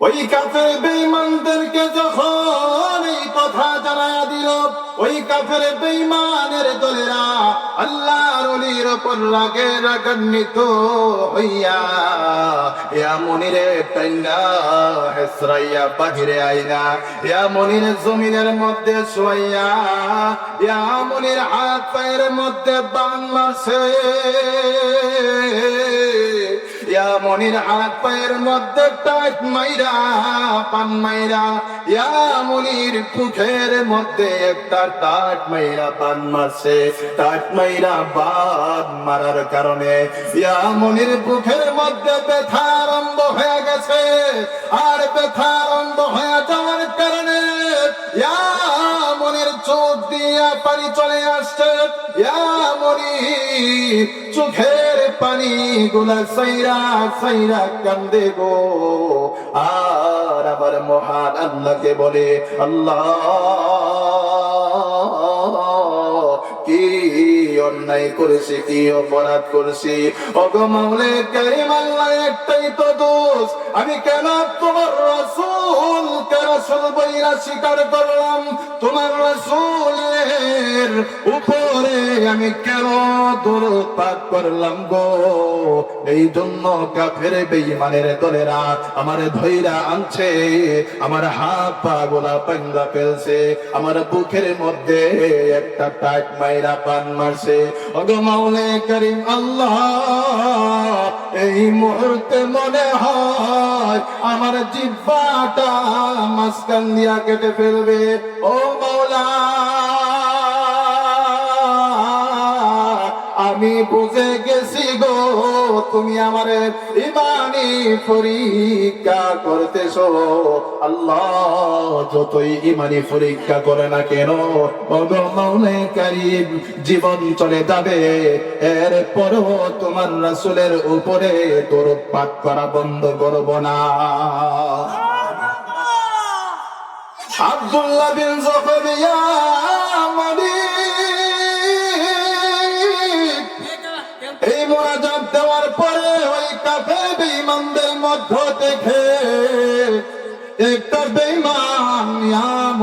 ওই কাছে বেমানদেরকে যখন এই কথা জানা দিল ওই কাফের বেঈমানের দলেরা আল্লাহর ওলির উপর রাগে রাগান্বিত হইয়া, ইয়া মনিরে টাইনা হেসরাইয়া বাহিরে আইনা, ইয়া মনির জমিনের মধ্যে শুয়াইয়া, ইয়া মনির হাত পায়ের মধ্যে বান মারছে। মনির হাত পায়ের মধ্যে টাইট মাইরা, পান মাইরা। ইয়া মনির পুখের মধ্যে একটা টাট মাইরা পান মারছে। টাট মাইরা বাদ মারার কারণে ইয়া মনির পুখের মধ্যে ব্যথা আরম্ভ হয়ে গেছে। আর ব্যথা আরম্ভ হয়ে যাওয়ার কারণে ইয়া মনির চোখ দিয়া পানি চলে আসছে। ইয়া মনি চোখের পানি গুলা সাইরা সাইরা কান্দে গো। আর আবার মহান আল্লাহকে বলে, আল্লাহ, কি অন্যায় করেছি, কি অপরাধ করেছি? অগমাউলে কারিম আল্লাহ একটাই তো দোষ, আমি কেন তোমার রসুল রসুল বইরা স্বীকার করলাম। তোমার রসুলের উপরে আমি কেন করলাম গো? এই জন্য কাফের দলেরা আমার ধৈরা আনছে। আমার হাত পা গোলা পাঙ্গা ফেলছে। আমার বুকের মধ্যে একটা টাক মাইরা পান মারছে। করিম, আল্লাহ, এই মুহূর্তে মনে হয় আমার জিব্বাটা মাঝখান দিয়া কেটে ফেলবে। ও মাওলা, আমি বুঝে গেছি গো, তুমি আমার ইমানি পরীক্ষা করতেছ। আল্লাহ যতই ইমানি পরীক্ষা করে না কেন অগমনে কারিম, জীবন চলে যাবে। এরপরও তোমার রাসুলের উপরে তোর পাঠ করা বন্ধ করব না। আব্দুল্লাহ বিন মালিক এই মোনাজাত দেওয়ার পরে ওই কাফে বেঈমানদের মধ্য থেকে একটা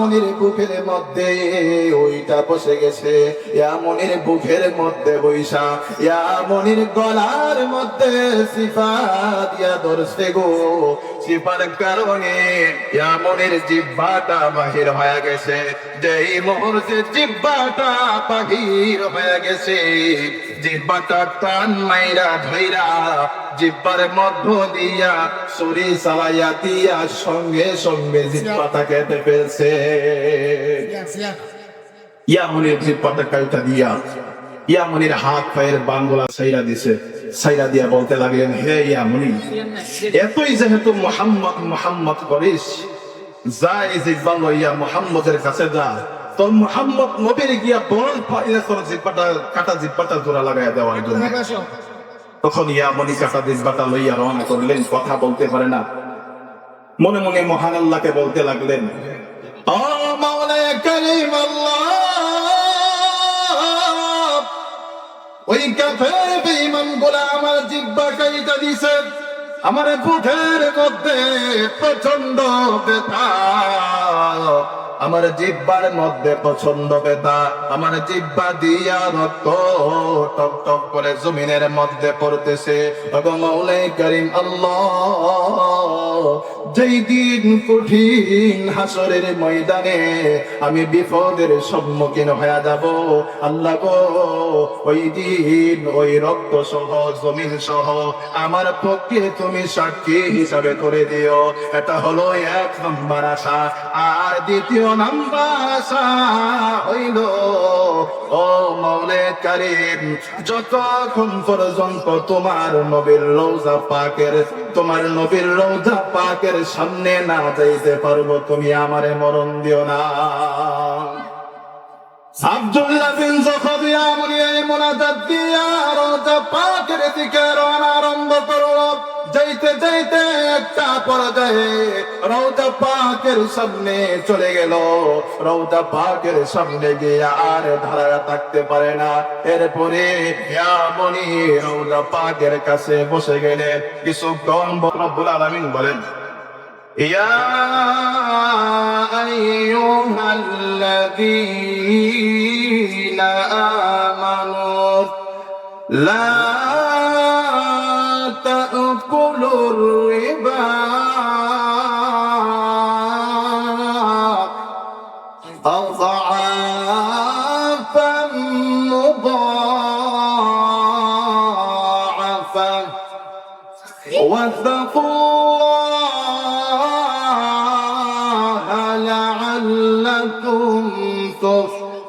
ইয়ামনির বুকের মধ্যে ওইটা বসে গেছে। ইয়ামনির বুকের মধ্যে বৈশা ইয়ামনির গলার মধ্যে সিফা দিয়া ধরছে গো। সিফার কারণে ইয়ামনির জিব্বাটা বাহির হয়ে গেছে। যেই মুহূর্তে জিব্বাটা বাহির হয়ে গেছে জিব্বাটা টান মাইরা ধইরা জিব্বার মধ্য দিয়া ছুরি চালাইয়া দিয়া সঙ্গে সঙ্গে জিব্বাটা কেটে ফেলছে। ইয়ামনির জিব্বাটা কাইটা দিয়া ইয়ামনির হাত পায়ের বাঙ্গুলা সাইরা দিছে সাইরা দিয়া বলতে লাগলেন হে ইয়ামনি এতই যেহেতু মোহাম্মদ মোহাম্মদ করিস যা এই জিব্বা লইয়া মোহাম্মদের কাছে যা তোর মোহাম্মদ নবীর গিয়া বল পাইলে তোর জিব্বাটা কাটা জিব্বাটা জোড়া লাগাইয়া দেওয়ার জন্য। তখন ইয়ামনি কাটা জিব্বাটা লইয়া রওনা করলেন কথা বলতে পারে না। মনে মনে মহান আল্লাহকে বলতে লাগলেন আমার জিব্বা কাইটা দিছে। আমার বুকের মধ্যে প্রচণ্ড ব্যথা। আমার জিব্বার মধ্যে প্রচণ্ড ব্যথা। আমার জিব্বা দিয়া রক্ত টক টক করে জমিনের মধ্যে পড়তেছে। এবং মৌলাই করিম আল্লাহ যেই দিন কঠিন হাসরের ময়দানে আমি বিপদের সম্মুখীন হয়ে যাব। আল্লাহ গো, ওই দিন ওই রক্ত সহ, জমিন সহ আমার পক্ষে তুমি সাক্ষী হিসাবে করে দিও। এটা হলো এক নম্বর আশা। আর দ্বিতীয় নাম্বার আশা হইল, ও মৌলে কারিম, যতক্ষণ পর্যন্ত তোমার নবীর রোজা পাকের, তোমার নবীর রৌজা পাকের সামনে না যাইতে পারব, তুমি আমারে মরণ দিও না। বিন দিয়া পাকের দিকে রওনা আরম্ভ করল। যাইতে যাইতে একটা পর্যায়ে পাকের সামনে চলে গেল। পাকের সামনে গিয়ে আর ধারা থাকতে পারে না। এরপরে মনি রওজা পাকের কাছে বসে গেলে কিছুক্ষণ রব্বুল বলেন يا أيها الذين آمنوا لا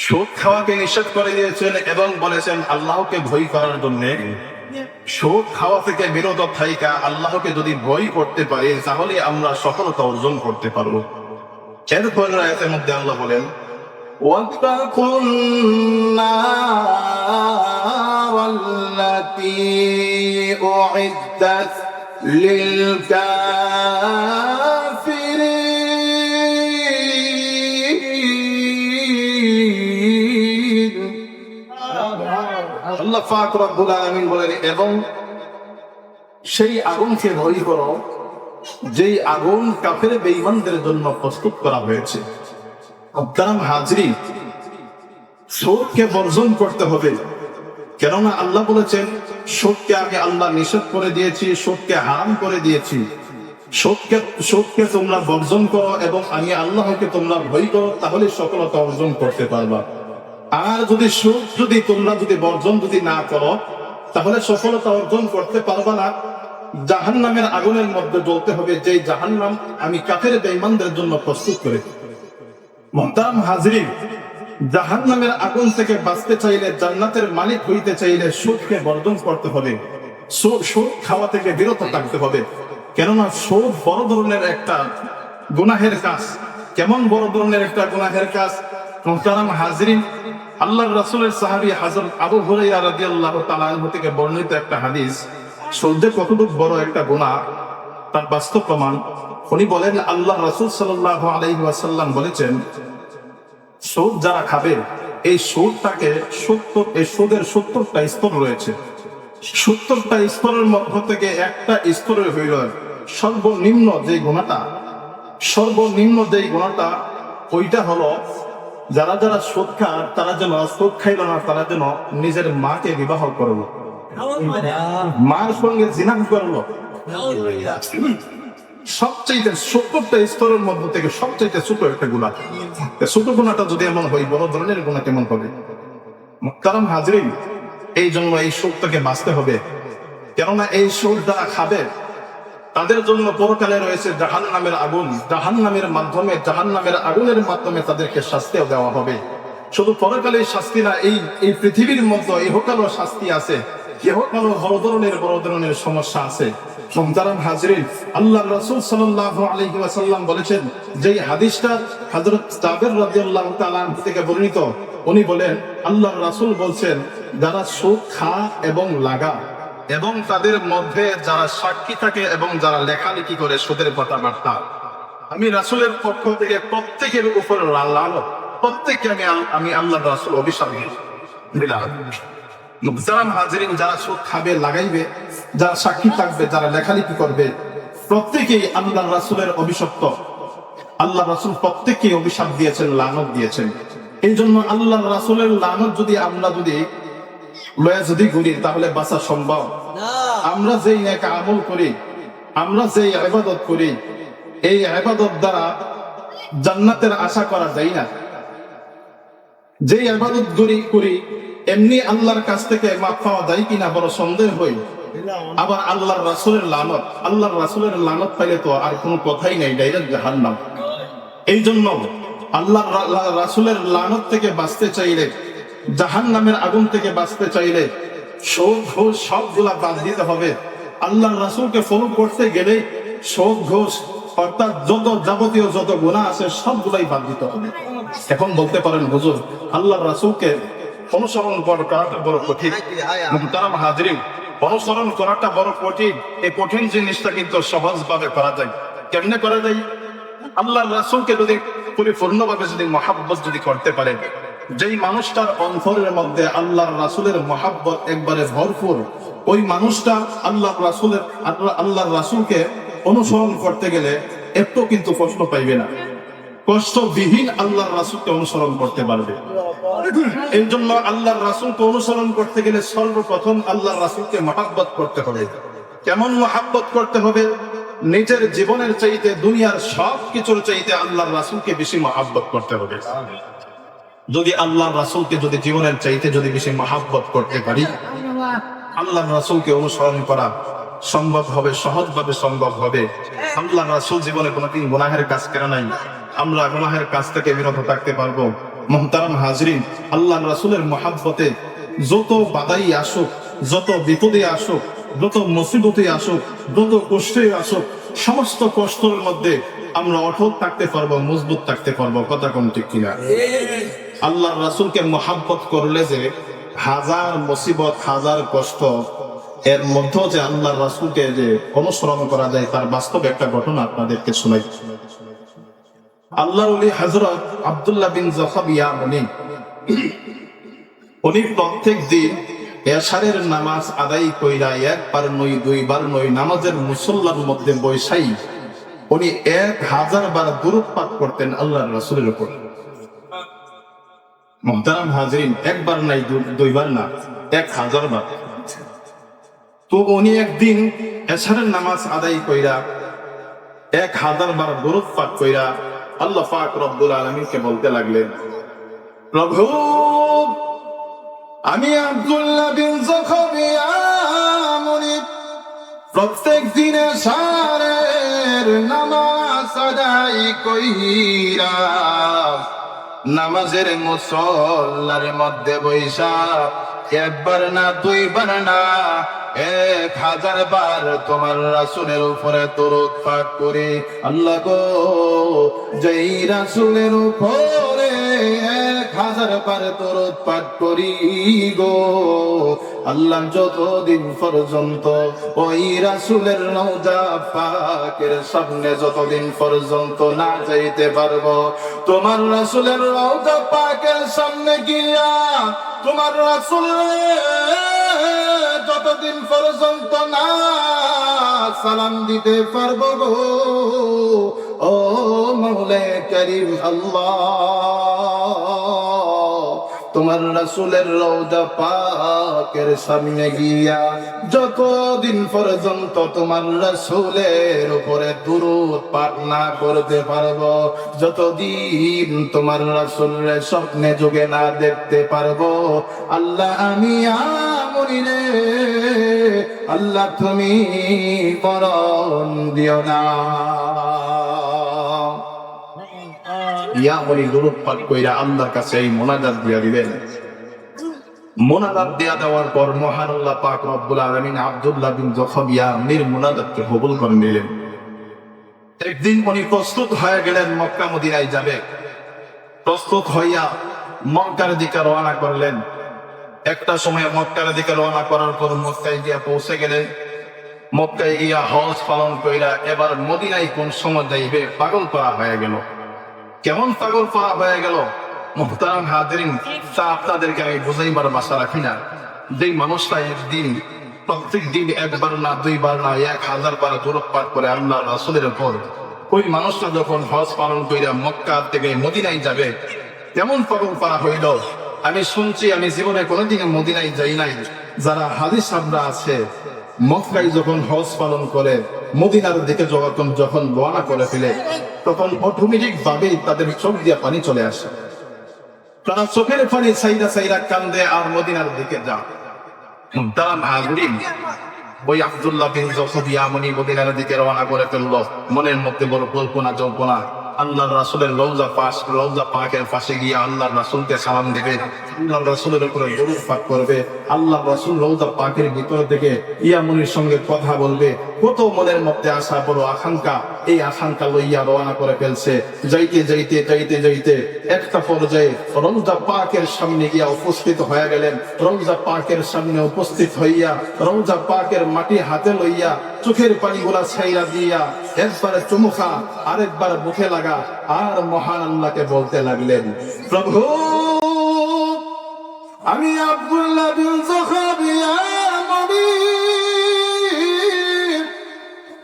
সুদ খাওয়াকে নিষেধ করে দিয়েছেন এবং বলেছেন আল্লাহকে ভয় করার জন্য সুদ খাওয়া থেকে বিরত থাইকা আল্লাহকে যদি ভয় করতে পারি তাহলে আমরা সফলতা অর্জন করতে পারবো এরপর আয়াতের মধ্যে আল্লাহ বলেন واتقوا النار التي أعدت للكافرين আল্লাহ রব্বুল আলামিন বলেন, এবং সেই আগুনকে ভয় করো, যেই আগুন কাফের বেঈমানদের জন্য প্রস্তুত করা হয়েছে। হাজরি বর্জন করতে হবে। কেননা আল্লাহ বলেছেন সুদকে আমি আল্লাহ নিষেধ করে দিয়েছি সুদকে হারাম করে দিয়েছি। সুদকে সুদকে তোমরা বর্জন করো এবং আমি আল্লাহকে তোমরা ভয় করো, তাহলে সফলতা অর্জন করতে পারবা। আর যদি সুদ যদি তোমরা যদি বর্জন যদি না করো, তাহলে সফলতা অর্জন করতে পারবা না। জাহান নামের আগুনের মধ্যে জ্বলতে হবে যে জাহান নাম আমি কাফের বেঈমানদের জন্য প্রস্তুত করে। মহতারাম হাজরিন জাহান নামের আগুন থেকে বাঁচতে চাইলে, জান্নাতের মালিক হইতে চাইলে সুদকে বর্জন করতে হবে। সু- সুদ খাওয়া থেকে বিরত থাকতে হবে। কেননা সুদ বড় ধরনের একটা গুনাহের কাজ। কেমন বড় ধরনের একটা গুনাহের কাজ? মোহতারাম হাজরিন আল্লাহ রাসূলের সাহাবী হাজর আবু হুরাইরা রাদিয়াল্লাহু তাআলা আনহু থেকে বর্ণিত একটা হাদিস। সুদ কতটুকু বড় একটা গুনাহ, তার বাস্তব প্রমাণ। উনি বলেন, আল্লাহ রাসূল সাল্লাল্লাহু আলাইহি ওয়াসাল্লাম বলেছেন, সুদ যারা খাবে, এই সুদটাকে সত্তর, এই সুদের সত্তরটা স্তর রয়েছে। সত্তরটা স্তরের মধ্য থেকে একটা স্তরের হইল সর্বনিম্ন যে গুণাটা সর্বনিম্ন যে গুণাটা ওইটা হলো যারা যারা সুদ খায় তারা যেন সুদ খাইল না, তারা যেন নিজের মাকে বিবাহ করল। মার সঙ্গে জিনাম করল। সবচাইতে সত্তরটা স্তরের মধ্য থেকে সবচাইতে ছোট একটা গুণা। ছোট গুণাটা যদি এমন হয়, বড় ধরনের গুণা কেমন হবে? কারণ হাজরিন এই জন্য এই সুখটাকে বাঁচতে হবে। কেননা এই সুখ যারা খাবে তাদের জন্য পরকালে রয়েছে জাহান নামের আগুন। জাহান নামের মাধ্যমে জাহান নামের আগুনের মাধ্যমে তাদেরকে শাস্তিও দেওয়া হবে। শুধু পরকালে শাস্তি না, এই এই পৃথিবীর মধ্যে ইহকালও শাস্তি আছে। ইহকালও বড় ধরনের বড় ধরনের সমস্যা আছে। মোহতারাম হাজরিন আল্লাহ রাসূল সাল্লাল্লাহু আলাইহি ওয়াসাল্লাম বলেছেন, যেই হাদিসটা হযরত জাবের রাদিয়াল্লাহু তাআলা থেকে বর্ণিত, উনি বলেন আল্লাহ রাসূল বলছেন, যারা সুখ খা এবং লাগা এবং তাদের মধ্যে যারা সাক্ষী থাকে এবং যারা লেখালেখি করে সুদের কথাবার্তা আমি রাসুলের পক্ষ থেকে প্রত্যেকের উপর লাল প্রত্যেককে আমি আমি আল্লাহ রাসুল অভিশাপ দিলাম। মুহতারাম হাজিরিন যারা সুদ খাবে, লাগাইবে, যারা সাক্ষী থাকবে, যারা লেখালেখি করবে, প্রত্যেকেই আল্লাহ রাসূলের অভিশপ্ত। আল্লাহ রাসূল প্রত্যেককেই অভিশাপ দিয়েছেন, লানত দিয়েছেন। এই জন্য আল্লাহ রাসূলের লানত যদি আমরা যদি লয়া যদি করি তাহলে বাঁচা সম্ভব। আমরা যেই এক আমল করি আমরা যেই ইবাদত করি এই ইবাদত দ্বারা জান্নাতের আশা করা যায় না। যে ইবাদত করি করি এমনি আল্লাহর কাছ থেকে মাপ পাওয়া যায় কিনা বড় সন্দেহ হই আবার আল্লাহর রাসুলের লানত আল্লাহর রাসুলের লানত পাইলে তো আর কোনো কথাই নাই ডাইরেক্ট জাহান্নাম। এই জন্য আল্লাহ রাসুলের লানত থেকে বাঁচতে চাইলে জাহান নামের আগুন থেকে বাঁচতে চাইলে শোক ঘোষ সবগুলা বাদ দিতে হবে। আল্লাহ রাসুলকে ফলো করতে গেলে শোক ঘোষ, অর্থাৎ যত যাবতীয় যত গুণা আছে সবগুলাই বাদ দিতে হবে। এখন বলতে পারেন, হুজুর আল্লাহ রাসুলকে অনুসরণ করাটা বড় কঠিন। মুহতারাম হাজরিন, অনুসরণ করাটা বড় কঠিন। এই কঠিন জিনিসটা কিন্তু সহজভাবে করা যায়। কেমনে করা যায়? আল্লাহ রাসুলকে যদি পরিপূর্ণভাবে যদি মহাব্বত যদি করতে পারে যেই মানুষটার অন্তরের মধ্যে আল্লাহ রাসুলের মহাব্বত একবারে ভরপুর, ওই মানুষটা আল্লাহ রাসুলের আল্লাহ রাসুলকে অনুসরণ করতে গেলে একটু কিন্তু কষ্ট পাইবে না। কষ্টবিহীন আল্লাহ রাসুলকে অনুসরণ করতে পারবে। এই জন্য আল্লাহ রাসুলকে অনুসরণ করতে গেলে সর্বপ্রথম আল্লাহ রাসুলকে মহাব্বত করতে হবে। কেমন মহাব্বত করতে হবে? নিজের জীবনের চাইতে, দুনিয়ার সব কিছুর চাইতে আল্লাহ রাসুলকে বেশি মহাব্বত করতে হবে। যদি আল্লাহ রাসুলকে যদি জীবনের চাইতে যদি বেশি মহাব্বত করতে পারি, আল্লাহ রাসুলকে অনুসরণ করা সম্ভব হবে, সহজভাবে সম্ভব হবে। আল্লাহ রাসুল জীবনে কোনোদিন গুনাহের কাজ করে নাই। আমরা গুনাহের কাজ থেকে বিরত থাকতে পারব। মোহতারাম হাজরিন, আল্লাহ রাসুলের মহাব্বতে যত বাধাই আসুক, যত বিপদে আসুক, যত মুসিবতে আসুক, যত কষ্টে আসুক, সমস্ত কষ্টের মধ্যে আমরা অটল থাকতে পারব, মজবুত থাকতে পারব। কথা কম ঠিক কিনা? আল্লাহ রাসুলকে মহাব্বত করলে যে হাজার মুসিবত, হাজার কষ্ট, এর মধ্যে যে আল্লাহ রাসুলকে যে অনুসরণ করা যায়, তার বাস্তব একটা ঘটনা আপনাদেরকে শোনাই। আল্লাহ হজরত আবদুল্লাহ বিন জখাবিয়া উনি উনি প্রত্যেক দিন এশারের নামাজ আদায় কইরা একবার নই দুইবার নই নামাজের মুসল্লার মধ্যে বৈশাই, উনি এক হাজার বার দূরত পাঠ করতেন আল্লাহ রাসুলের উপর। মোহতারাম হাজরিন একবার নাই দুইবার না, এক হাজার বার। তো উনি একদিন এশারের নামাজ আদায় কইরা, এক হাজার বার দরুদ পাঠ কইরা আল্লাহ পাক রব্বুল আলমীকে বলতে লাগলেন, প্রভু, আমি আব্দুল্লাহ বিন প্রত্যেক দিনে সারের নামাজ আদায় কইরা নামাজের মুসল্লার মধ্যে বৈশা, একবার না, দুইবার না, এক হাজার বার তোমার রাসুলের উপরে তরুদ পাঠ করে। আল্লাহ গো, যেই রাসুলের উপরে হাজার বার তরুদ পাঠ করি গো। আল্লাহ যতদিন পর্যন্ত ওই রাসুলের নৌজা পাকের সামনে যতদিন পর্যন্ত না যাইতে পারব, তোমার রাসুলের রওজা পাকের সামনে গিয়া তোমার রাসুল যতদিন পর্যন্ত না সালাম দিতে পারব গো। ও মৌলে করিম আল্লাহ। তোমার রাসুলের রৌদা পাকের সামনে গিয়া যতদিন পর্যন্ত তোমার রাসুলের উপরে দুরুদ পাঠ না করতে পারব, যতদিন তোমার রাসুলের স্বপ্নে যোগে না দেখতে পারব, আল্লাহ আমি আমরি রে, আল্লাহ তুমি বরণ দিও না। ইয়া বলি দুরুদ পাঠ কইরা আল্লাহর কাছে এই মোনাজাত দিয়া দিবেন। মোনাজাত দেয়া দেওয়ার পর মহান আল্লাহ পাক রব্বুল আলামিন আব্দুল্লাহ বিন জখবিয়া নির মোনাজাতকে কবুল করে নিলেন। একদিন উনি প্রস্তুত হয়ে গেলেন মক্কা মদিনায় যাবে। প্রস্তুত হইয়া মক্কার দিকে রওনা করলেন। একটা সময় মক্কার দিকে রওনা করার পর মক্কায় গিয়া পৌঁছে গেলেন। মক্কায় গিয়া হজ পালন কইরা এবার মদিনায় কোন সময় যাইবে পাগল করা হয়ে গেল। কেমন পাগল করা হয়ে গেল? মুহতারাম হাজিরিন, তা আপনাদেরকে আমি বুঝাইবার বাসা রাখি না। যেই মানুষটা একদিন, প্রত্যেক দিন একবার না, দুইবার না, এক হাজার বার দূরত পাঠ করে আল্লাহ রাসুলের উপর, ওই মানুষটা যখন হজ পালন কইরা মক্কা থেকে মদিনায় যাবে তেমন পাগল করা হইল? আমি শুনছি, আমি জীবনে কোনোদিন মদিনায় যাই নাই। যারা হাদিস আমরা আছে, মক্কায় যখন হজ পালন করে মদিনার দিকে যখন যখন রওনা করে ফেলে, তখন অটোমেটিক ভাবে তাদের চোখ দিয়ে পানি চলে আসে। তারা চোখের পানি সাইরা সাইরা কান্দে আর মদিনার দিকে যা তারা হাজরিন ওই আবদুল্লাহ বিন জখবি আমনি মদিনার দিকে রওনা করে ফেলল। মনের মধ্যে বড় কল্পনা জল্পনা রাসুলের রৌজা রৌজা পাকের পাশে গিয়ে রাসুলকে সালাম দেবে রাসুলের উপরে গরু পাক করবে আল্লাহ রাসুল রৌজা পাকের ভিতর থেকে সঙ্গে কথা বলবে। কত মনের মধ্যে বড় আকাঙ্ক্ষা, এই আকাঙ্ক্ষা লইয়া রওনা করে ফেলছে। যাইতে যাইতে যাইতে যাইতে একটা পর্যায়ে রৌজা পাকের সামনে গিয়া উপস্থিত হয়ে গেলেন। রৌজা পাকের সামনে উপস্থিত হইয়া রৌজা পাকের মাটি হাতে লইয়া চোখের পানিগুলা ছাইরা দিয়া একবার চুমুখা আরেকবার মুখে লাগা আর মহান আল্লাহকে বলতে লাগলেন, প্রভু, আমি আব্দুল্লাহ বিন জখাবিয়া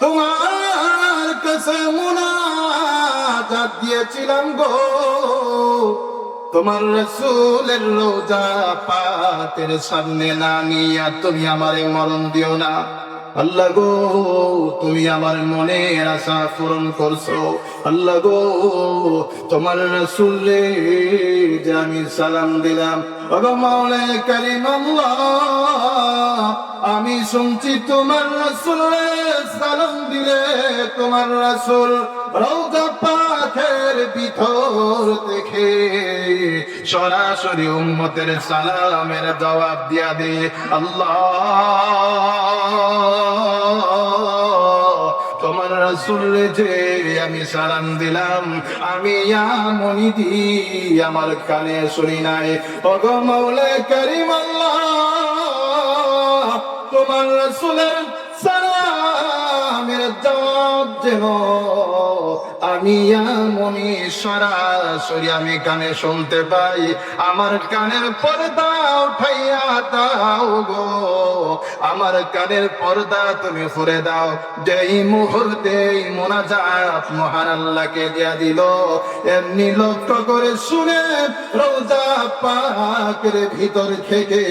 তোমার কাছে মুনাজাত দিয়েছিলাম গো। তোমার রসুলের রোজা পাতের সামনে না নিয়া তুমি আমারে মরণ দিও না। আল্লাহ গো, তুমি আমার মনের আশা পূরণ করছ। আল্লাহ গো, তোমার রসুলে যে আমি সালাম দিলাম। ওগো মাওলে কারিম আল্লাহ আমি শুনছি তোমার রসুলে সালাম দিলে তোমার রসুল রৌদা দেখে। সরাসরি উম্মতের সালামের জবাব দিয়া দে, আল্লাহ। তোমার রসুল যে আমি সালাম দিলাম, আমি আমার কানে শুনি নাই। অগ মৌলে করিম আল্লাহ তোমার রসুলের সালামের জবাব যেন আমি সরাসরি আমি কানে শুনতে পাই। আমার কানের পর্দা উঠাইয়া দাও গো। আমার কানের পর্দা তুমি ফুরে দাও। যেই মুহূর্তে মোনাজাত মহান আল্লাহকে দিয়া দিল, এমনি লক্ষ্য করে শুনে রোজা পাকের ভিতর থেকে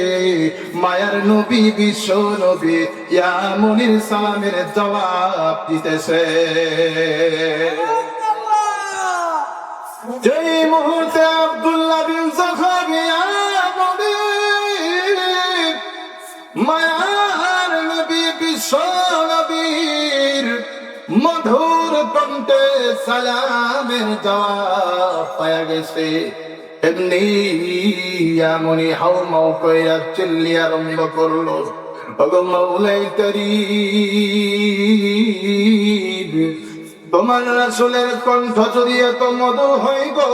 মায়ার নবী, বিশ্ব নবী ইয়া মনির সালামের জবাব দিতেছে। যেই মুহূর্তে আব্দুল্লাহ বিন জখাবিয়া নবী, মায়ার নবী, বিশ্ব নবীর মধুর কণ্ঠে সালামের জবাব পায়া গেছে। এমনি এমনি হাউ মাউ কইরা চিল্লি আরম্ভ করল। ওগো মাওলাই করিম তোমার রাসুলের কণ্ঠ যদি এত মধুর গো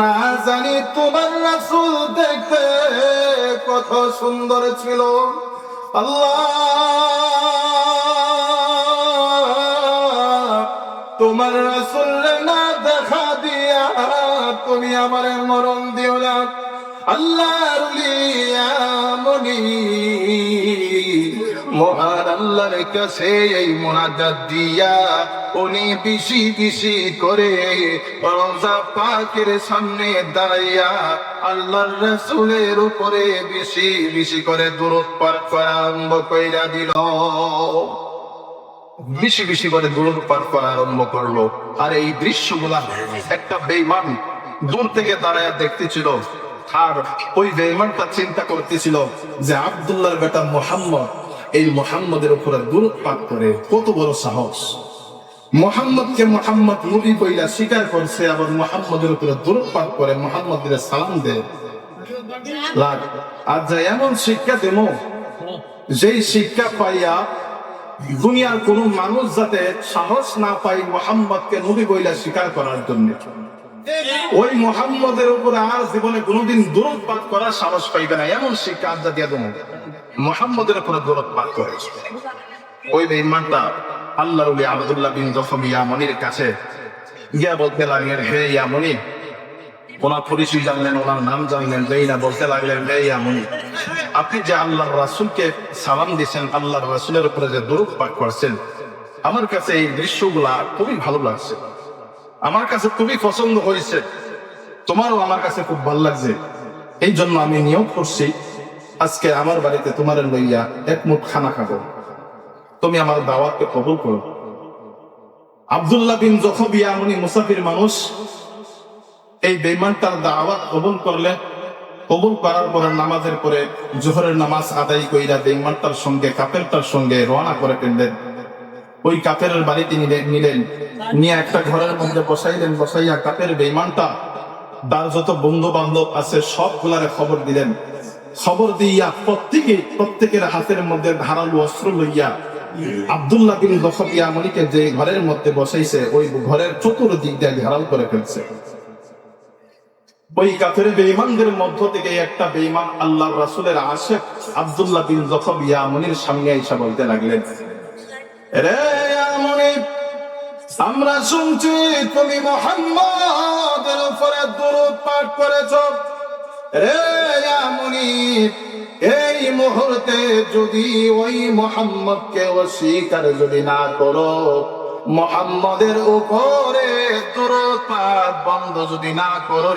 না জানি তোমার রাসুল দেখতে কত সুন্দর ছিল। আল্লাহ, তোমার রাসুল না দেখা দিয়া তুমি আমার মরণ দিও না। আল্লাহর মনি। মহান আল্লাহর কাছে এই মোনাজাত দিয়া উনি বিশি বিশি করে রোজা পাকের সামনে দাঁড়াইয়া আল্লাহর রসুলের উপরে বেশি বেশি করে দূরত করা আরম্ভ কইরা দিল। বেশি বেশি করে দূরত পার করা আরম্ভ করল। আর এই দৃশ্যগুলা একটা বেইমান দূর থেকে দাঁড়ায় দেখতেছিল। আর ওই বেইমানটা চিন্তা করতেছিল যে আব্দুল্লাহর বেটা মোহাম্মদ এই মোহাম্মদের উপরে দূরপাত করে কত বড় সাহস। মোহাম্মদকে মোহাম্মদ নবী কইলা স্বীকার করছে, আবার মোহাম্মদের উপরে দূরপাত করে মোহাম্মদের সালাম দেয়। আর যা এমন শিক্ষা দেব, যেই শিক্ষা পাইয়া দুনিয়ার কোন মানুষ যাতে সাহস না পাই মোহাম্মদকে নবী বইলা স্বীকার করার জন্য। ওই মোহাম্মদের উপরে আর জীবনে কোনোদিন দূরপাত করার সাহস পাইবে না, এমন শিক্ষা আজ্ঞা দিয়া দেবো। মোহাম্মদের উপরে দূরপাত করেছে ওই বেইমানটা আল্লাহ আবদুল্লাহ বিন জখম ইয়ামনির কাছে গিয়া বলতে লাগলেন, হে ইয়ামনি, ওনার পরিচয় জানলেন, ওনার নাম জানলেন যেই না বলতে লাগলেন, হে ইয়ামনি, আপনি যে আল্লাহর রাসুলকে সালাম দিয়েছেন, আল্লাহর রাসুলের উপরে যে দূরত পাক করছেন, আমার কাছে এই দৃশ্যগুলা খুবই ভালো লাগছে। আমার কাছে খুবই পছন্দ হয়েছে। তোমারও আমার কাছে খুব ভালো লাগছে। এই জন্য আমি নিয়োগ করছি। আজকে আমার বাড়িতে তোমার লইয়া এক মুঠ খানা খাব। তুমি আমার দাওয়াতকে কবুল করো। আব্দুল্লাহ বিন জখবিয়া উনি মুসাফির মানুষ, এই বেইমানটার দাওয়াত কবুল করলেন কবুল করার পরে নামাজের পরে জোহরের নামাজ আদায় কইরা বেইমানটার সঙ্গে কাপেরটার সঙ্গে রওনা করে ফেললেন। ওই কাপের বাড়িতে নিলেন নিলেন। নিয়ে একটা ঘরের মধ্যে বসাইলেন, বসাইয়া কাপের বেইমানটা তার যত বন্ধু বান্ধব আছে সবগুলারে খবর দিলেন। খবর দিয়া প্রত্যেকে প্রত্যেকের হাতের মধ্যে ধারালো অস্ত্র লইয়া আব্দুল্লাহ বিন লখবিয়া মনিকে যে ঘরের মধ্যে বসাইছে, ওই ঘরের চতুর্দিক দিয়ে ঘেরাল করে ফেলছে। ওই কাফের বেঈমানদের মধ্য থেকে একটা বেঈমান আল্লাহ রাসূলের আশেক আব্দুল্লাহ বিন জখবিয়া মনির সামনে এসে বলতে লাগলেন, রে আমনি, আমরা শুনছি তুমি মোহাম্মদের উপরে দরুদ পাঠ করেছ। রে এই মুহূর্তে যদি ওই মোহাম্মদকে অস্বীকার যদি না করো মোহাম্মদের উপরে দরুদ পাঠ বন্ধ যদি না করো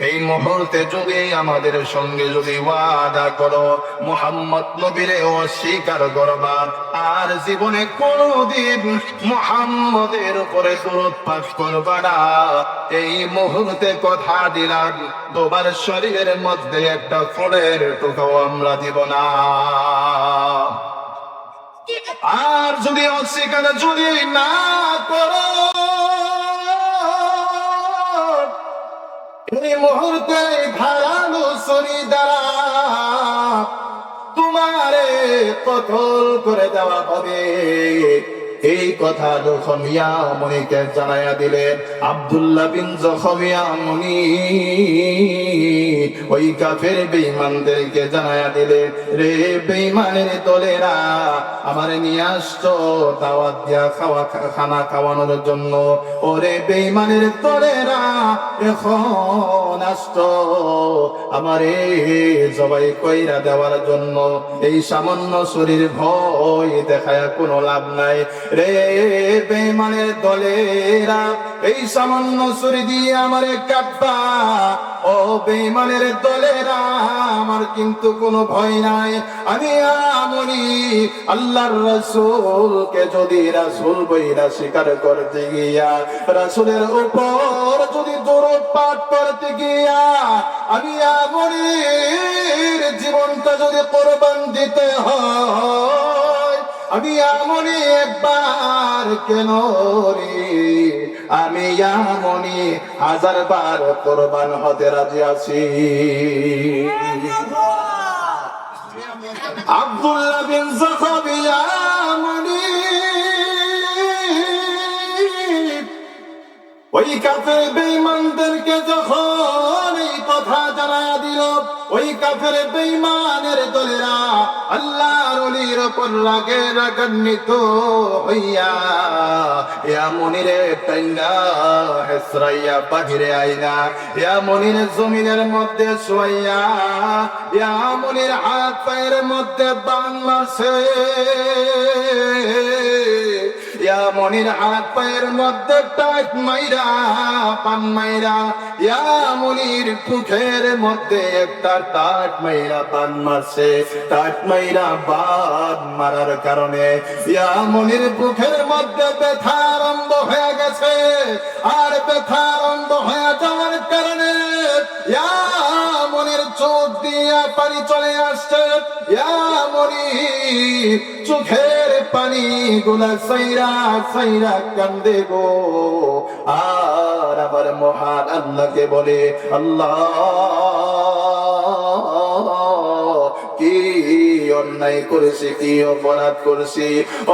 এই মুহূর্তে যদি আমাদের সঙ্গে যদি ওয়াদা করো, মোহাম্মদ নবীরে অস্বীকার করবা। আর জীবনে কোনদিন মোহাম্মদের উপরে দরুদ পাঠ করবা না। এই মুহূর্তে কথা দিলাম তোমার শরীরের মধ্যে একটা ফুলের টুকাও আমরা দিব না। আর যদি অস্বীকার যদি না করো, এই মুহূর্তে ধারালো সরি দ্বারা তোমারে কঠোর করে দেওয়া হবে। এই কথা যখন ইয়ামনিকে জানাইয়া দিলেন। আব্দুল্লাহ বিন জখমিয়ামনি ওই কাফের বেঈমানদেরকে জানাইয়া দিলে, রে বেঈমানের দলেরা, আমারে নিয়ে আসছো দাওয়াত দিয়া খাওয়া, খানা খাওয়ানোর জন্য। ওরে বেঈমানের দলেরা, এখন আমারে জবাই কইরা দেওয়ার জন্য এই সামান্য শরীর ভয় দেখায় কোনো লাভ নাই। রে বেমানের দলেরা, এই সামান্য শরীর দিয়ে আমারে কাটবা ও বেমানের দলেরা, আমার কিন্তু কোনো ভয় নাই। আমি আমনি আল্লাহর রাসূলকে যদি রাসূল বইরা স্বীকার করতে গিয়া, রাসূলের উপর যদি দরদ পাঠ করতে গিয়া আমি আমনির জীবনটা যদি কোরবান দিতে হয়, আমি আমনি একবার কেন আমি আমনি হাজার বার কোরবান হতে রাজি আছি। আব্দুল্লাহ বিন আমনি ওই কাফের বেঈমানদেরকে যখন কথা জানা দিল। ওই কাফের বেঈমানের দলেরা আল্লাহর ওলির উপর রাগে রাগান্বিত হইয়া ইয়া মনিরে টাইনা হেসরাইয়া বাহিরে আইনা ইয়া মনির জমিনের মধ্যে শুয়াইয়া ইয়া মনির হাত পায়ের মধ্যে বান মনির হাত পায়ের মধ্যে টাইট মাইরা, পান মাইরা। ইয়া মনির পুখের মধ্যে একটা টাট মাইরা পান মারছে। টাট মাইরা বাদ মারার কারণে ইয়া মনির পুখের মধ্যে ব্যথা আরম্ভ হয়ে গেছে। আর ব্যথা আরম্ভ হয়ে যাওয়ার কারণে ইয়া মনির চোখ দিয়া পানি চলে আসছে। ইয়া মনি চোখের পানি গুলা সাইরা সাইরা কান্দে গো। আর আবার মহান আল্লাহকে বলে, আল্লাহ, কি অন্যায় করেছি, কি অপরাধ করেছি?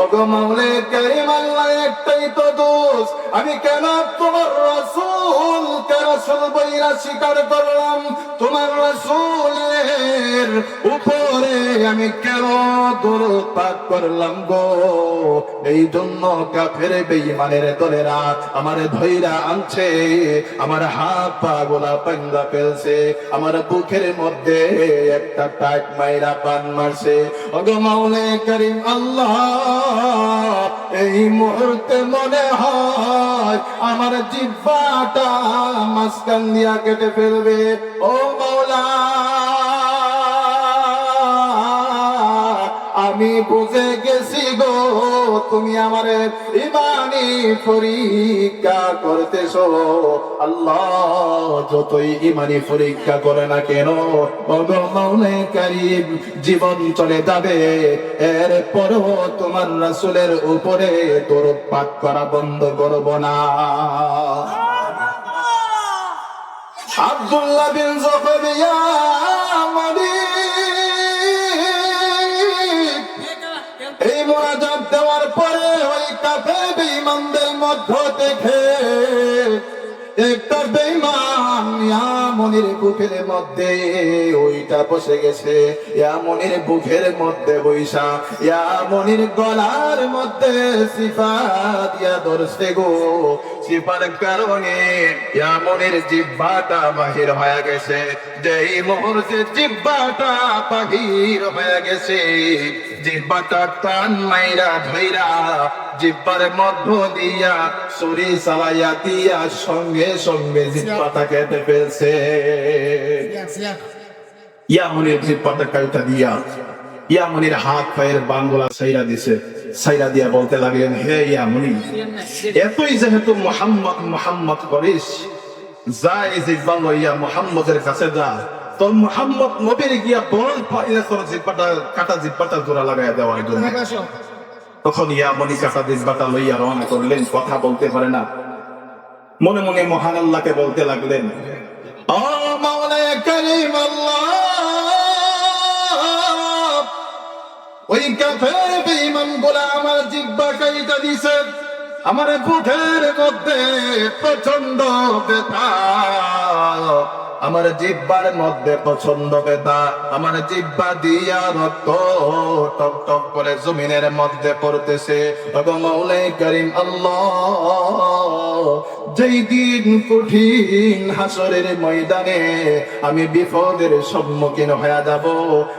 অগমাউলে কারিম আল্লাহ একটাই তো দোষ, আমি কেন তোমার রসুল রাসূল বইরা স্বীকার করলাম, তোমার রসুলের উপরে আমি কেন দরদ করলাম গো? এই জন্য কাফের বেঈমানের দলেরা আমার ধৈরা আনছে, আমার হাত পা গোলা পাঙ্গা ফেলছে, আমার বুকের মধ্যে একটা টাক মাইরা পান মারছে। ওগো মাওলে করিম, আল্লাহ এই মুহূর্তে মনে হয় আমার জিব্বাটা মাঝখান দিয়া কেটে ফেলবে। ও মাওলা, আমি বুঝে গো তুমি আমারে ইমানি পরীক্ষা করতেছো। আল্লাহ যতই ইমানি পরীক্ষা করে না কেন কারিম জীবন চলে যাবে। এর পরও তোমার রাসুলের উপরে তোর পাক করা বন্ধ করব না। আব্দুল্লাহ বিন জকরিয়া থেকে একটা বেঈমান ইয়ামনির বুকের মধ্যে, ওইটা বসে গেছে। ইয়ামনির বুকের মধ্যে বৈশা, ইয়ামনির গলার মধ্যে সিফা দিয়া ধরছে গো। সিফার কারণে ইয়ামনির জিব্বাটা বাহির হয়ে গেছে। যেই মুহূর্তে জিব্বাটা বাহির হয়ে গেছে জিব্বাটা টান মাইরা ধইরা জিব্বার মধ্য দিয়া ছুরি চালাইয়া দিয়া সঙ্গে সঙ্গে জিব্বাটা কেটে ফেলছে। ইয়ামনির জিব্বাটা কাইটা দিয়া ইয়ামনির হাত পায়ের বাঙ্গলা সাইরা দিছে। সাইরা দিয়া বলতে লাগলেন হে ইয়ামনি এতই যেহেতু মোহাম্মদ মোহাম্মদ করিস যা এই জিব্বা লইয়া মোহাম্মদের কাছে যা তোর মোহাম্মদ নবীর গিয়া বল পাইলে তোর জিব্বাটা কাটা জিব্বাটা জোড়া লাগাই দেওয়ার জন্য তখন ইয়ামনি কাটা জিব্বাটা লইয়া রওনা করলেন কথা বলতে পারে না। মনে মনে মহান আল্লাহকে বলতে লাগলেন ও মাওলা করিম আল্লাহ ওই কাফের গোলা আমার জিব্বা কাইটা দিছে। আমার বুকের মধ্যে প্রচণ্ড ব্যথা। আমার জিব্বার মধ্যে প্রচণ্ড ব্যথা। আমার জিব্বা দিয়া রক্ত টক টক করে জমিনের মধ্যে পড়তেছে। এবং মৌলাই করিম আল্লাহ যেই দিন কঠিন হাসরের ময়দানে আমি বিপদের সম্মুখীন হয়ে যাব।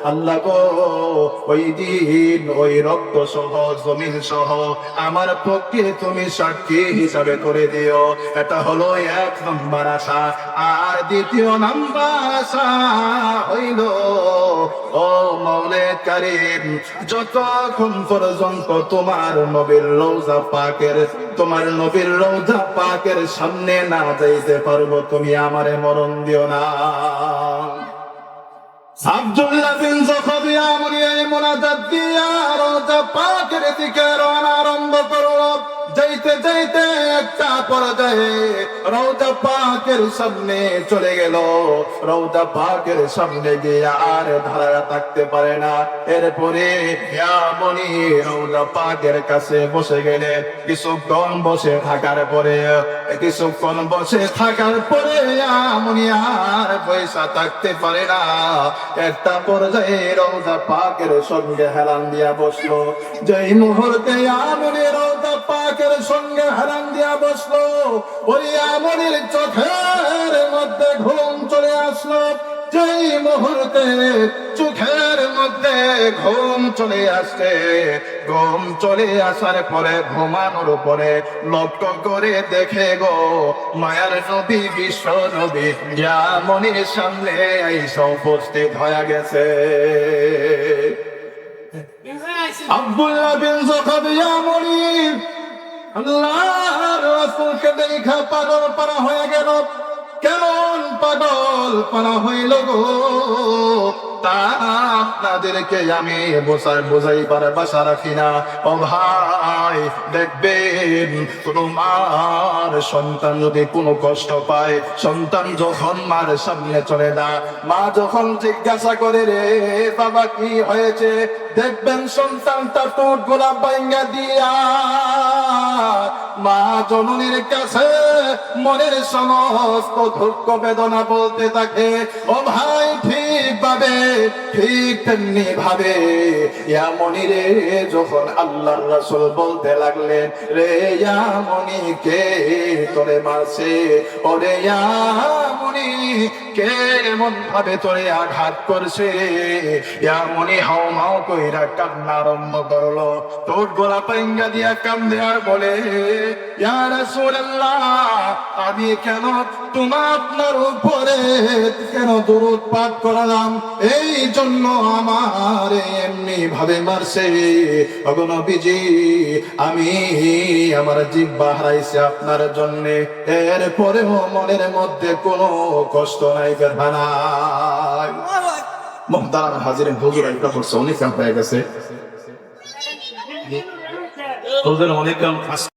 আল্লাহ গো, ওই দিন ওই রক্ত সহ, জমিন সহ আমার পক্ষে তুমি সাক্ষী হিসাবে করে দিও। এটা হলো এক নম্বর আশা। আর দ্বিতীয় নাম্বার আশা হইল, ও মৌলে কারিম, যতক্ষণ পর্যন্ত তোমার নবীর রৌজা পাকের, তোমার নবীর রৌজা পাকের সামনে না যাইতে পারব, তুমি আমারে মরণ দিও না। আব্দুল্লাহ বিন জখবিয়া আমরি এই মোনাজাত দিয়া রওজা পাকের দিকে রওনা আরম্ভ করল। যাইতে যাইতে একটা পর্যায়ে রওজা পাকের সামনে চলে গেল। রওজা পাকের সামনে গিয়ে আর ধারা থাকতে পারে না। এরপরে মনি রওজা পাকের কাছে বসে গেলে কিছুক্ষণ বসে থাকার পরে, কিছুক্ষণ বসে থাকার পরে মনি আর পয়সা থাকতে পারে না। একটা পর্যায়ে রৌদা পাকের সঙ্গে হেলান দিয়া বসল। যেই মুহূর্তে আমনি রৌদা পাকের সঙ্গে হেলান দিয়া বসল ওই আমনির চোখের মধ্যে ঘুম চলে আসলো যেই মুহূর্তে চোখের মধ্যে ঘুম চলে আসছে ঘুম চলে আসার পরে ঘুমানোর পরে লক্ষ্য করে দেখে গো মায়ার নবী বিশ্ব নবী মনির সামনে আইসা উপস্থিত হয়ে গেছে। আব্দুল্লাহ বিন জকারিয়া মনির আল্লাহর রাসূলকে দেখা পাগল পারা হয়ে গেল। কেমন পাগল পারা হইল গো? আপনাদেরকে আমি বোঝাই বোঝাই পারে বাসা রাখি না। ও ভাই, দেখবেন তোমার সন্তান যদি কোনো কষ্ট পায়, সন্তান যখন মার সামনে চলে না, মা যখন জিজ্ঞাসা করে, রে, বাবা, কি হয়েছে? দেখবেন সন্তানটা টোট গোলাপ বাইঙ্গা দিয়া, মা জননীর কাছে মনের সমস্ত দুঃখ বেদনা বলতে থাকে। ও ভাই ঠিক ভাবে, ঠিক তেমনি ভাবে। ইয়ামনি রে, যখন আল্লাহর রাসূল বলতে লাগলেন, রে ইয়ামনি, কে তোরে মারছে? ওরে ইয়ামনি, কে এমন ভাবে তোরে আঘাত করছে? ইয়া মনি হাও মাও কইরা কান্না আরম্ভ করল। তোর গোলা পাইঙ্গা দিয়া কান্দে আর বলে, ইয়া রাসূলুল্লাহ, আমি কেন তোমার আপনার উপরে কেন দরুদ পাঠ করালাম এই জন্য আমার এমনি ভাবে মারছে। অগনবীজি আমি আমার জিব্বা হারাইছে আপনার জন্য। এর পরেও মনের মধ্যে কোনো কষ্ট নাই ব্যথা হাজির